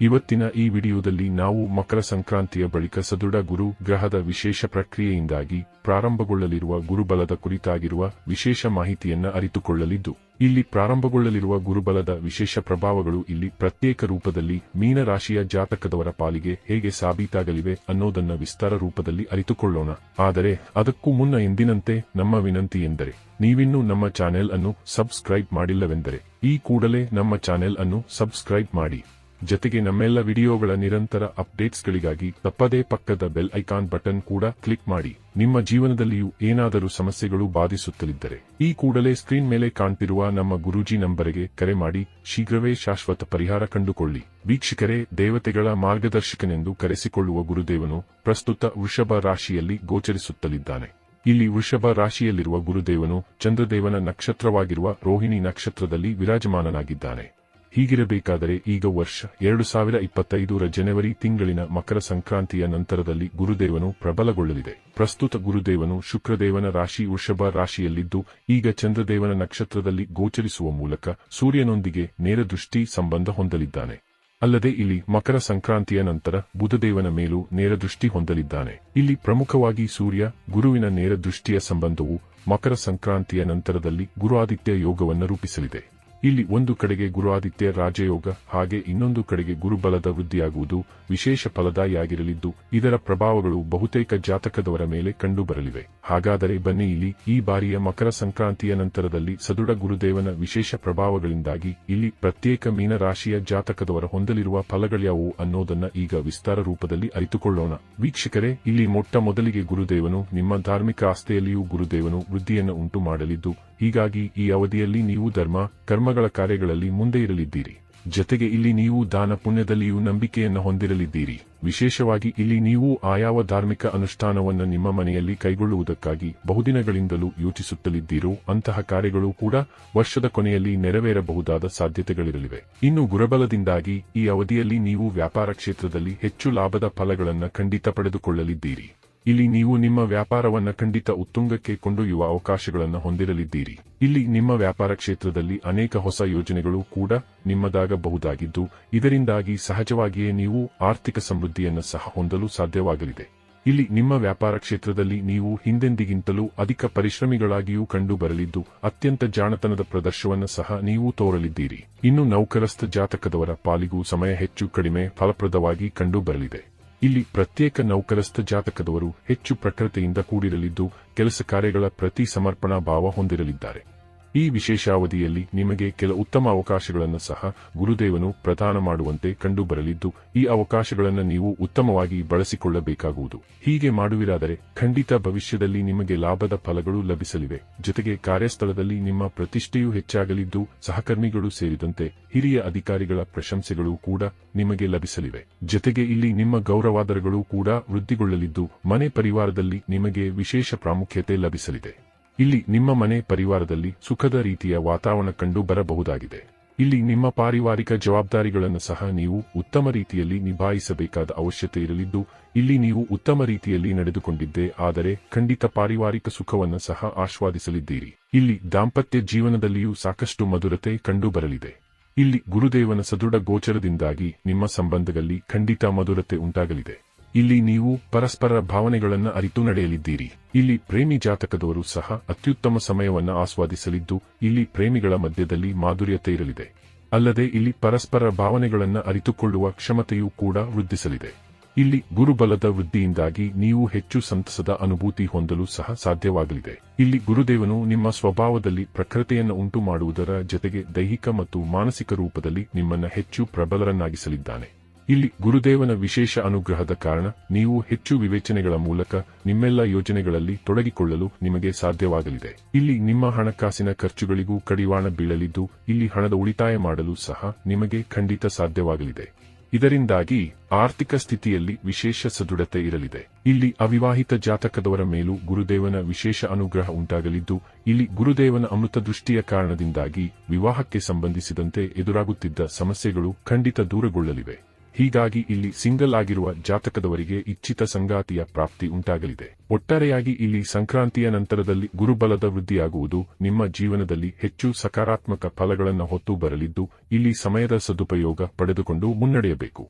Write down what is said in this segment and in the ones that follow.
ಇವತ್ತಿನ ಈ ವಿಡಿಯೋದಲ್ಲಿ ನಾವು ಮಕರ ಸಂಕ್ರಾಂತಿಯ ಬಳಿಕ ಸದೃಢ ಗುರು ಗ್ರಹದ ವಿಶೇಷ ಪ್ರಕ್ರಿಯೆಯಿಂದಾಗಿ ಪ್ರಾರಂಭಗೊಳ್ಳಲಿರುವ ಗುರುಬಲದ ಕುರಿತಾಗಿರುವ ವಿಶೇಷ ಮಾಹಿತಿಯನ್ನ ಅರಿತುಕೊಳ್ಳಲಿದ್ದು, ಇಲ್ಲಿ ಪ್ರಾರಂಭಗೊಳ್ಳಲಿರುವ ಗುರುಬಲದ ವಿಶೇಷ ಪ್ರಭಾವಗಳು ಇಲ್ಲಿ ಪ್ರತ್ಯೇಕ ರೂಪದಲ್ಲಿ ಮೀನರಾಶಿಯ ಜಾತಕದವರ ಪಾಲಿಗೆ ಹೇಗೆ ಸಾಬೀತಾಗಲಿವೆ ಅನ್ನೋದನ್ನ ವಿಸ್ತಾರ ರೂಪದಲ್ಲಿ ಅರಿತುಕೊಳ್ಳೋಣ. ಆದರೆ ಅದಕ್ಕೂ ಮುನ್ನ ಎಂದಿನಂತೆ ನಮ್ಮ ವಿನಂತಿ ಎಂದರೆ, ನೀವಿನ್ನೂ ನಮ್ಮ ಚಾನೆಲ್ ಅನ್ನು ಸಬ್ಸ್ಕ್ರೈಬ್ ಮಾಡಿಲ್ಲವೆಂದರೆ, ಈ ಕೂಡಲೇ ನಮ್ಮ ಚಾನೆಲ್ ಅನ್ನು ಸಬ್ಸ್ಕ್ರೈಬ್ ಮಾಡಿ. ಜತೆಗೆ ನಮ್ಮೆಲ್ಲ ವಿಡಿಯೋಗಳ ನಿರಂತರ ಅಪ್ಡೇಟ್ಸ್ಗಳಿಗಾಗಿ ತಪ್ಪದೇ ಪಕ್ಕದ ಬೆಲ್ ಐಕಾನ್ ಬಟನ್ ಕೂಡ ಕ್ಲಿಕ್ ಮಾಡಿ. ನಿಮ್ಮ ಜೀವನದಲ್ಲಿಯೂ ಏನಾದರೂ ಸಮಸ್ಯೆಗಳು ಬಾಧಿಸುತ್ತಲಿದ್ದರೆ ಈ ಕೂಡಲೇ ಸ್ಕ್ರೀನ್ ಮೇಲೆ ಕಾಣ್ತಿರುವ ನಮ್ಮ ಗುರೂಜಿ ನಂಬರಿಗೆ ಕರೆ ಮಾಡಿ ಶೀಘ್ರವೇ ಶಾಶ್ವತ ಪರಿಹಾರ ಕಂಡುಕೊಳ್ಳಿ. ವೀಕ್ಷಕರೇ, ದೇವತೆಗಳ ಮಾರ್ಗದರ್ಶಕನೆಂದು ಕರೆಸಿಕೊಳ್ಳುವ ಗುರುದೇವನು ಪ್ರಸ್ತುತ ವೃಷಭ ರಾಶಿಯಲ್ಲಿ ಗೋಚರಿಸುತ್ತಲಿದ್ದಾನೆ. ಇಲ್ಲಿ ವೃಷಭ ರಾಶಿಯಲ್ಲಿರುವ ಗುರುದೇವನು ಚಂದ್ರದೇವನ ನಕ್ಷತ್ರವಾಗಿರುವ ರೋಹಿಣಿ ನಕ್ಷತ್ರದಲ್ಲಿ ವಿರಾಜಮಾನನಾಗಿದ್ದಾನೆ. ಹೀಗಿರಬೇಕಾದರೆ ಈಗ ವರ್ಷ ಎರಡು ಸಾವಿರ ಇಪ್ಪತ್ತೈದರ ಜನವರಿ ತಿಂಗಳಿನ ಮಕರ ಸಂಕ್ರಾಂತಿಯ ನಂತರದಲ್ಲಿ ಗುರುದೇವನು ಪ್ರಬಲಗೊಳ್ಳಲಿದೆ. ಪ್ರಸ್ತುತ ಗುರುದೇವನು ಶುಕ್ರದೇವನ ರಾಶಿ ವೃಷಭ ರಾಶಿಯಲ್ಲಿದ್ದು, ಈಗ ಚಂದ್ರದೇವನ ನಕ್ಷತ್ರದಲ್ಲಿ ಗೋಚರಿಸುವ ಮೂಲಕ ಸೂರ್ಯನೊಂದಿಗೆ ನೇರ ದೃಷ್ಟಿ ಸಂಬಂಧ ಹೊಂದಲಿದ್ದಾನೆ. ಅಲ್ಲದೆ ಇಲ್ಲಿ ಮಕರ ಸಂಕ್ರಾಂತಿಯ ನಂತರ ಬುಧದೇವನ ಮೇಲೂ ನೇರ ದೃಷ್ಟಿ ಹೊಂದಲಿದ್ದಾನೆ. ಇಲ್ಲಿ ಪ್ರಮುಖವಾಗಿ ಸೂರ್ಯ, ಗುರುವಿನ ನೇರ ದೃಷ್ಟಿಯ ಸಂಬಂಧವು ಮಕರ ಸಂಕ್ರಾಂತಿಯ ನಂತರದಲ್ಲಿ ಗುರುಆದಿತ್ಯ ಯೋಗವನ್ನು ರೂಪಿಸಲಿದೆ. ಇಲ್ಲಿ ಒಂದು ಕಡೆಗೆ ಗುರುಆದಿತ್ಯ ರಾಜಯೋಗ, ಹಾಗೆ ಇನ್ನೊಂದು ಕಡೆಗೆ ಗುರುಬಲದ ವೃದ್ಧಿಯಾಗುವುದು ವಿಶೇಷ ಫಲದಾಯಿಯಾಗಿರಲಿದ್ದು, ಇದರ ಪ್ರಭಾವಗಳು ಬಹುತೇಕ ಜಾತಕದವರ ಮೇಲೆ ಕಂಡುಬರಲಿವೆ. ಹಾಗಾದರೆ ಬನ್ನಿ ಇಲ್ಲಿ, ಈ ಬಾರಿಯ ಮಕರ ಸಂಕ್ರಾಂತಿಯ ನಂತರದಲ್ಲಿ ಸದೃಢ ಗುರುದೇವನ ವಿಶೇಷ ಪ್ರಭಾವಗಳಿಂದಾಗಿ ಇಲ್ಲಿ ಪ್ರತ್ಯೇಕ ಮೀನರಾಶಿಯ ಜಾತಕದವರ ಹೊಂದಲಿರುವ ಫಲಗಳ್ಯಾವು ಅನ್ನೋದನ್ನ ಈಗ ವಿಸ್ತಾರ ರೂಪದಲ್ಲಿ ಅರಿತುಕೊಳ್ಳೋಣ. ವೀಕ್ಷಕರೇ, ಇಲ್ಲಿ ಮೊಟ್ಟ ಮೊದಲಿಗೆ ಗುರುದೇವನು, ನಿಮ್ಮ ಧಾರ್ಮಿಕ ಆಸ್ತೆಯಲ್ಲಿಯೂ ಗುರುದೇವನು ವೃದ್ಧಿಯನ್ನು ಉಂಟು ಮಾಡಲಿದ್ದು ಹೀಗಾಗಿ ಈ ಅವಧಿಯಲ್ಲಿ ನೀವು ಧರ್ಮ, ಕರ್ಮಗಳ ಕಾರ್ಯಗಳಲ್ಲಿ ಮುಂದೆ ಇರಲಿದ್ದೀರಿ. ಜತೆಗೆ ಇಲ್ಲಿ ನೀವು ದಾನ ಪುಣ್ಯದಲ್ಲಿಯೂ ನಂಬಿಕೆಯನ್ನು ಹೊಂದಿರಲಿದ್ದೀರಿ. ವಿಶೇಷವಾಗಿ ಇಲ್ಲಿ ನೀವು ಆಯಾವ ಧಾರ್ಮಿಕ ಅನುಷ್ಠಾನವನ್ನು ನಿಮ್ಮ ಮನೆಯಲ್ಲಿ ಕೈಗೊಳ್ಳುವುದಕ್ಕಾಗಿ ಬಹುದಿನಗಳಿಂದಲೂ ಯೋಚಿಸುತ್ತಲಿದ್ದೀರೋ, ಅಂತಹ ಕಾರ್ಯಗಳು ಕೂಡ ವರ್ಷದ ಕೊನೆಯಲ್ಲಿ ನೆರವೇರಬಹುದಾದ ಸಾಧ್ಯತೆಗಳಿರಲಿವೆ. ಇನ್ನು ಗುರಬಲದಿಂದಾಗಿ ಈ ಅವಧಿಯಲ್ಲಿ ನೀವು ವ್ಯಾಪಾರ ಕ್ಷೇತ್ರದಲ್ಲಿ ಹೆಚ್ಚು ಲಾಭದ ಫಲಗಳನ್ನು ಖಂಡಿತ ಪಡೆದುಕೊಳ್ಳಲಿದ್ದೀರಿ. ಇಲ್ಲಿ ನೀವು ನಿಮ್ಮ ವ್ಯಾಪಾರವನ್ನ ಖಂಡಿತ ಉತ್ತುಂಗಕ್ಕೆ ಕೊಂಡೊಯ್ಯುವ ಅವಕಾಶಗಳನ್ನು ಹೊಂದಿರಲಿದ್ದೀರಿ. ಇಲ್ಲಿ ನಿಮ್ಮ ವ್ಯಾಪಾರ ಕ್ಷೇತ್ರದಲ್ಲಿ ಅನೇಕ ಹೊಸ ಯೋಜನೆಗಳು ಕೂಡ ನಿಮ್ಮದಾಗಬಹುದಾಗಿದ್ದು, ಇದರಿಂದಾಗಿ ಸಹಜವಾಗಿಯೇ ನೀವು ಆರ್ಥಿಕ ಸಮೃದ್ಧಿಯನ್ನು ಸಹ ಹೊಂದಲು ಸಾಧ್ಯವಾಗಲಿದೆ. ಇಲ್ಲಿ ನಿಮ್ಮ ವ್ಯಾಪಾರ ಕ್ಷೇತ್ರದಲ್ಲಿ ನೀವು ಹಿಂದೆಂದಿಗಿಂತಲೂ ಅಧಿಕ ಪರಿಶ್ರಮಿಗಳಾಗಿಯೂ ಕಂಡು ಬರಲಿದ್ದು ಅತ್ಯಂತ ಜಾಣತನದ ಪ್ರದರ್ಶವನ್ನು ಸಹ ನೀವು ತೋರಲಿದ್ದೀರಿ. ಇನ್ನು ನೌಕರಸ್ಥ ಜಾತಕದವರ ಪಾಲಿಗೂ ಸಮಯ ಹೆಚ್ಚು ಕಡಿಮೆ ಫಲಪ್ರದವಾಗಿ ಕಂಡುಬರಲಿದೆ. ಇಲ್ಲಿ ಪ್ರತ್ಯೇಕ ನೌಕರಸ್ಥ ಜಾತಕದವರು ಹೆಚ್ಚು ಪ್ರಖರತೆಯಿಂದ ಕೂಡಿರಲಿದ್ದು ಕೆಲಸ ಕಾರ್ಯಗಳ ಪ್ರತಿ ಸಮರ್ಪಣಾ ಭಾವ ಹೊಂದಿರಲಿದ್ದಾರೆ. ಈ ವಿಶೇಷಾವಧಿಯಲ್ಲಿ ನಿಮಗೆ ಕೆಲ ಉತ್ತಮ ಅವಕಾಶಗಳನ್ನು ಸಹ ಗುರುದೇವನು ಪ್ರದಾನ ಮಾಡುವಂತೆ ಕಂಡುಬರಲಿದ್ದು, ಈ ಅವಕಾಶಗಳನ್ನು ನೀವು ಉತ್ತಮವಾಗಿ ಬಳಸಿಕೊಳ್ಳಬೇಕಾಗುವುದು. ಹೀಗೆ ಮಾಡುವಿರಾದರೆ ಖಂಡಿತ ಭವಿಷ್ಯದಲ್ಲಿ ನಿಮಗೆ ಲಾಭದ ಫಲಗಳು ಲಭಿಸಲಿವೆ. ಜೊತೆಗೆ ಕಾರ್ಯಸ್ಥಳದಲ್ಲಿ ನಿಮ್ಮ ಪ್ರತಿಷ್ಠೆಯೂ ಹೆಚ್ಚಾಗಲಿದ್ದು, ಸಹಕರ್ಮಿಗಳು ಸೇರಿದಂತೆ ಹಿರಿಯ ಅಧಿಕಾರಿಗಳ ಪ್ರಶಂಸೆಗಳು ಕೂಡ ನಿಮಗೆ ಲಭಿಸಲಿವೆ. ಜೊತೆಗೆ ಇಲ್ಲಿ ನಿಮ್ಮ ಗೌರವಾದರಗಳು ಕೂಡ ವೃದ್ಧಿಗೊಳ್ಳಲಿದ್ದು, ಮನೆ ಪರಿವಾರದಲ್ಲಿ ನಿಮಗೆ ವಿಶೇಷ ಪ್ರಾಮುಖ್ಯತೆ ಲಭಿಸಲಿದೆ. ಇಲ್ಲಿ ನಿಮ್ಮ ಮನೆ ಪರಿವಾರದಲ್ಲಿ ಸುಖದ ರೀತಿಯ ವಾತಾವರಣ ಕಂಡು ಬರಬಹುದಾಗಿದೆ. ಇಲ್ಲಿ ನಿಮ್ಮ ಪಾರಿವಾರಿಕ ಜವಾಬ್ದಾರಿಗಳನ್ನು ಸಹ ನೀವು ಉತ್ತಮ ರೀತಿಯಲ್ಲಿ ನಿಭಾಯಿಸಬೇಕಾದ ಅವಶ್ಯಕತೆ ಇರಲಿದ್ದು, ಇಲ್ಲಿ ನೀವು ಉತ್ತಮ ರೀತಿಯಲ್ಲಿ ನಡೆದುಕೊಂಡಿದ್ದೆ, ಆದರೆ ಖಂಡಿತ ಪಾರಿವಾರಿಕ ಸುಖವನ್ನು ಸಹ ಆಸ್ವಾದಿಸಲಿದ್ದೀರಿ. ಇಲ್ಲಿ ದಾಂಪತ್ಯ ಜೀವನದಲ್ಲಿಯೂ ಸಾಕಷ್ಟು ಮಧುರತೆ ಕಂಡುಬರಲಿದೆ ಇಲ್ಲಿ ಗುರುದೇವನ ಸದೃಢ ಗೋಚರದಿಂದಾಗಿ ನಿಮ್ಮ ಸಂಬಂಧದಲ್ಲಿ ಖಂಡಿತ ಮಧುರತೆ ಉಂಟಾಗಲಿದೆ. ಇಲ್ಲಿ ನೀವು ಪರಸ್ಪರ ಭಾವನೆಗಳನ್ನು ಅರಿತು ನಡೆಯಲಿದ್ದೀರಿ. ಇಲ್ಲಿ ಪ್ರೇಮಿ ಜಾತಕದವರು ಸಹ ಅತ್ಯುತ್ತಮ ಸಮಯವನ್ನು ಆಸ್ವಾದಿಸಲಿದ್ದು, ಇಲ್ಲಿ ಪ್ರೇಮಿಗಳ ಮಧ್ಯದಲ್ಲಿ ಮಾಧುರ್ಯತೆ ಇರಲಿದೆ. ಅಲ್ಲದೆ ಇಲ್ಲಿ ಪರಸ್ಪರ ಭಾವನೆಗಳನ್ನು ಅರಿತುಕೊಳ್ಳುವ ಕ್ಷಮತೆಯೂ ಕೂಡ ವೃದ್ಧಿಸಲಿದೆ. ಇಲ್ಲಿ ಗುರುಬಲದ ವೃದ್ಧಿಯಿಂದಾಗಿ ನೀವು ಹೆಚ್ಚು ಸಂತಸದ ಅನುಭೂತಿ ಹೊಂದಲು ಸಹ ಸಾಧ್ಯವಾಗಲಿದೆ. ಇಲ್ಲಿ ಗುರುದೇವನು ನಿಮ್ಮ ಸ್ವಭಾವದಲ್ಲಿ ಪ್ರಕೃತಿಯನ್ನು ಉಂಟು ಮಾಡುವುದರ ಜೊತೆಗೆ ದೈಹಿಕ ಮತ್ತು ಮಾನಸಿಕ ರೂಪದಲ್ಲಿ ನಿಮ್ಮನ್ನು ಹೆಚ್ಚು ಪ್ರಬಲರನ್ನಾಗಿಸಲಿದ್ದಾನೆ. ಇಲ್ಲಿ ಗುರುದೇವನ ವಿಶೇಷ ಅನುಗ್ರಹದ ಕಾರಣ ನೀವು ಹೆಚ್ಚು ವಿವೇಚನೆಗಳ ಮೂಲಕ ನಿಮ್ಮೆಲ್ಲ ಯೋಜನೆಗಳಲ್ಲಿ ತೊಡಗಿಕೊಳ್ಳಲು ನಿಮಗೆ ಸಾಧ್ಯವಾಗಲಿದೆ. ಇಲ್ಲಿ ನಿಮ್ಮ ಹಣಕಾಸಿನ ಖರ್ಚುಗಳಿಗೂ ಕಡಿವಾಣ ಬೀಳಲಿದ್ದು, ಇಲ್ಲಿ ಹಣದ ಉಳಿತಾಯ ಮಾಡಲು ಸಹ ನಿಮಗೆ ಖಂಡಿತ ಸಾಧ್ಯವಾಗಲಿದೆ. ಇದರಿಂದಾಗಿ ಆರ್ಥಿಕ ಸ್ಥಿತಿಯಲ್ಲಿ ವಿಶೇಷ ಸದೃಢತೆ ಇರಲಿದೆ. ಇಲ್ಲಿ ಅವಿವಾಹಿತ ಜಾತಕದವರ ಮೇಲೂ ಗುರುದೇವನ ವಿಶೇಷ ಅನುಗ್ರಹ ಉಂಟಾಗಲಿದ್ದು, ಇಲ್ಲಿ ಗುರುದೇವನ ಅಮೃತ ದೃಷ್ಟಿಯ ಕಾರಣದಿಂದಾಗಿ ವಿವಾಹಕ್ಕೆ ಸಂಬಂಧಿಸಿದಂತೆ ಎದುರಾಗುತ್ತಿದ್ದ ಸಮಸ್ಯೆಗಳು ಖಂಡಿತ ದೂರಗೊಳ್ಳಲಿವೆ. ಹೀಗಾಗಿ ಇಲ್ಲಿ ಸಿಂಗಲ್ ಆಗಿರುವ ಜಾತಕದವರಿಗೆ ಇಚ್ಛಿತ ಸಂಗಾತಿಯ ಪ್ರಾಪ್ತಿ ಉಂಟಾಗಲಿದೆ. ಒಟ್ಟಾರೆಯಾಗಿ ಇಲ್ಲಿ ಸಂಕ್ರಾಂತಿಯ ನಂತರದಲ್ಲಿ ಗುರುಬಲದ ವೃದ್ಧಿಯಾಗುವುದು ನಿಮ್ಮ ಜೀವನದಲ್ಲಿ ಹೆಚ್ಚು ಸಕಾರಾತ್ಮಕ ಫಲಗಳನ್ನು ಹೊತ್ತು ಬರಲಿದ್ದು, ಇಲ್ಲಿ ಸಮಯದ ಸದುಪಯೋಗ ಪಡೆದುಕೊಂಡು ಮುನ್ನಡೆಯಬೇಕು.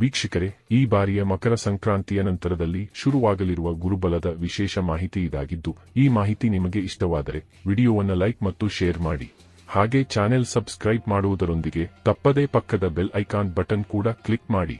ವೀಕ್ಷಕರೇ, ಈ ಬಾರಿಯ ಮಕರ ಸಂಕ್ರಾಂತಿಯ ನಂತರದಲ್ಲಿ ಶುರುವಾಗಲಿರುವ ಗುರುಬಲದ ವಿಶೇಷ ಮಾಹಿತಿ ಇದಾಗಿದ್ದು, ಈ ಮಾಹಿತಿ ನಿಮಗೆ ಇಷ್ಟವಾದರೆ ವಿಡಿಯೋವನ್ನು ಲೈಕ್ ಮತ್ತು ಶೇರ್ ಮಾಡಿ. ಹಾಗೆ ಚಾನೆಲ್ ಸಬ್ಸ್ಕ್ರೈಬ್ ಮಾಡುವುದರೊಂದಿಗೆ ತಪ್ಪದೇ ಪಕ್ಕದ ಬೆಲ್ ಐಕಾನ್ ಬಟನ್ ಕೂಡ ಕ್ಲಿಕ್ ಮಾಡಿ.